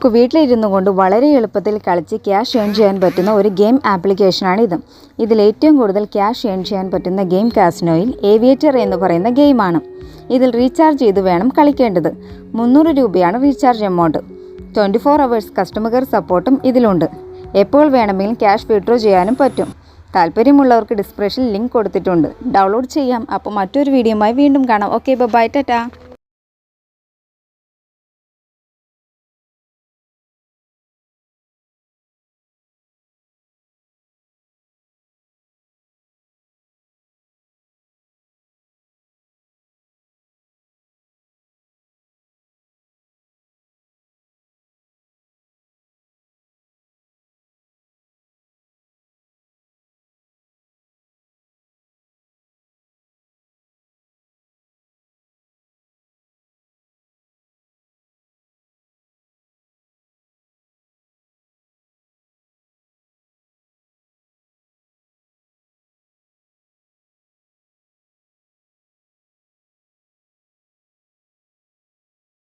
നമുക്ക് വീട്ടിലിരുന്നു കൊണ്ട് വളരെ എളുപ്പത്തിൽ കളിച്ച് ക്യാഷ് ഏൺ ചെയ്യാൻ പറ്റുന്ന ഒരു ഗെയിം ആപ്ലിക്കേഷനാണ് ഇത്. ഇതിൽ ഏറ്റവും കൂടുതൽ ക്യാഷ് ഏൺ ചെയ്യാൻ പറ്റുന്ന ഗെയിം കാസിനോയിൽ ഏവിയേറ്റർ എന്ന് പറയുന്ന ഗെയിമാണ് ഇതിൽ റീചാർജ് ചെയ്ത് വേണം കളിക്കേണ്ടത്. മുന്നൂറ് രൂപയാണ് recharge amount twenty four hours customer care സപ്പോർട്ടും ഇതിലുണ്ട്. എപ്പോൾ വേണമെങ്കിലും ക്യാഷ് വിഡ്രോ ചെയ്യാനും പറ്റും. താല്പര്യമുള്ളവർക്ക് ഡിസ്ക്രിപ്ഷനിൽ ലിങ്ക് കൊടുത്തിട്ടുണ്ട്. ഡൗൺലോഡ് ചെയ്യാം. അപ്പോൾ മറ്റൊരു വീഡിയോയുമായി വീണ്ടും കാണാം. Okay bye Tata